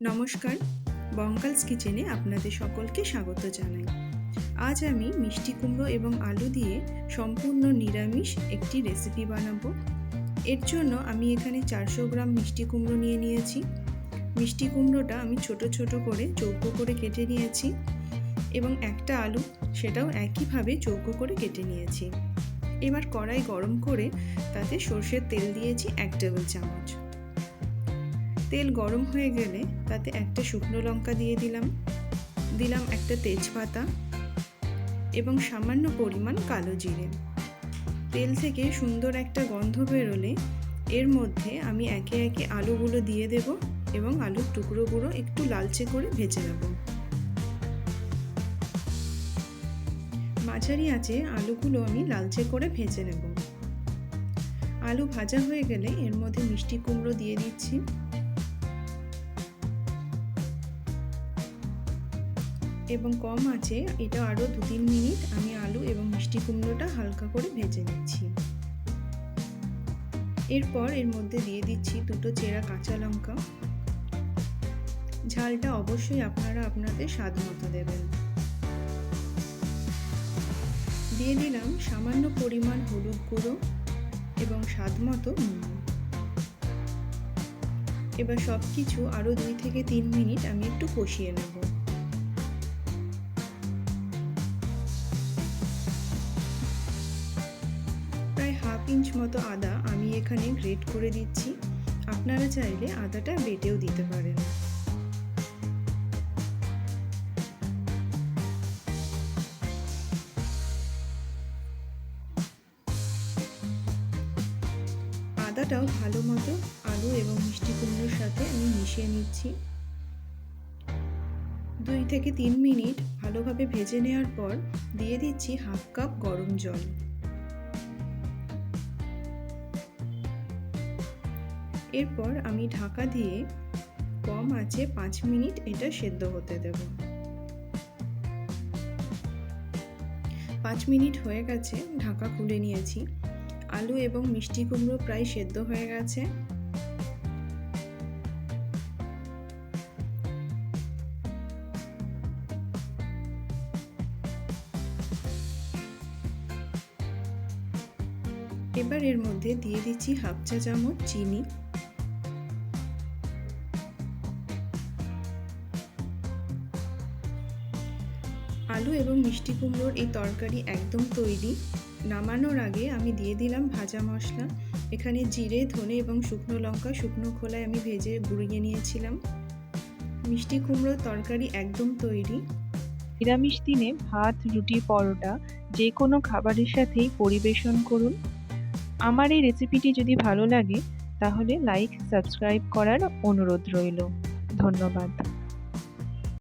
নমস্কার, বঙ্কালস কিচেনে আপনাদের সকলকে স্বাগত জানাই। আজ আমি মিষ্টি কুমড়ো এবং আলু দিয়ে সম্পূর্ণ নিরামিষ একটি রেসিপি বানাবো। এর জন্য আমি এখানে চারশো গ্রাম মিষ্টি কুমড়ো নিয়ে নিয়েছি। মিষ্টি কুমড়োটা আমি ছোট ছোট করে চৌকো করে কেটে নিয়েছি এবং একটা আলু সেটাও একইভাবে চৌকো করে কেটে নিয়েছি। এবার কড়াই গরম করে তাতে সর্ষের তেল দিয়েছি এক টেবিল চামচ। তেল গরম হয়ে গেলে তাতে একটা শুকনো লঙ্কা দিয়ে দিলাম। দিলাম একটা তেজপাতা এবং সামান্য পরিমাণ কালো জিরে। তেল থেকে সুন্দর একটা গন্ধ বেরোলে এর মধ্যে আমি একে একে আলুগুলো দিয়ে দেব এবং আলুর টুকরোগুলো একটু লালচে করে ভেজে নেব। মাঝারি আছে আলুগুলো আমি লালচে করে ভেজে নেব। আলু ভাজা হয়ে গেলে এর মধ্যে মিষ্টি কুমড়ো দিয়ে দিচ্ছি। এবং কম আছে, এটা আরও দু তিন মিনিট আমি আলু এবং মিষ্টি কুমড়োটা হালকা করে ভেজে নিচ্ছি। এরপর এর মধ্যে দিয়ে দিচ্ছি দুটো চেরা কাঁচা লঙ্কা। ঝালটা অবশ্যই আপনারা আপনাদের স্বাদ মতো দেবেন। দিয়ে দিলাম সামান্য পরিমাণ হলুদ গুঁড়ো এবং স্বাদ মতো নুন। এবার সব কিছু আরও দুই থেকে তিন মিনিট আমি একটু কষিয়ে নেব। ইঞ্চ মতো আদা আমি এখানে গ্রেট করে দিচ্ছি। আপনারা চাইলে আদাটা বেটেও দিতে পারেন। আদাটাও ভালো মতো আলু এবং মিষ্টি কুমড়োর সাথে আমি মিশিয়ে নিচ্ছি। দুই থেকে তিন মিনিট ভালোভাবে ভেজে নেওয়ার পর দিয়ে দিচ্ছি হাফ কাপ গরম জল। এরপর আমি ঢাকা দিয়ে কম আছে পাঁচ মিনিট এটা সেদ্ধ হতে দেব। পাঁচ মিনিট হয়ে গেছে, ঢাকা খুলে নিয়েছি। আলু এবং মিষ্টি কুমড়ো প্রায় সেদ্ধ হয়ে গেছে। এবার এর মধ্যে দিয়ে দিচ্ছি হাফ চা চামচ চিনি। আলু এবং মিষ্টি কুমড়োর এই তরকারি একদম তৈরি। নামানোর আগে আমি দিয়ে দিলাম ভাজা মশলা। এখানে জিরে, ধনে এবং শুকনো লঙ্কা শুকনো খোলায় আমি ভেজে গুঁড়িয়ে নিয়েছিলাম। মিষ্টি কুমড়োর তরকারি একদম তৈরি। নিরামিষ দিনে ভাত, রুটি, পরোটা যে কোনো খাবারের সাথেই পরিবেশন করুন। আমার এই রেসিপিটি যদি ভালো লাগে তাহলে লাইক সাবস্ক্রাইব করার অনুরোধ রইল। ধন্যবাদ।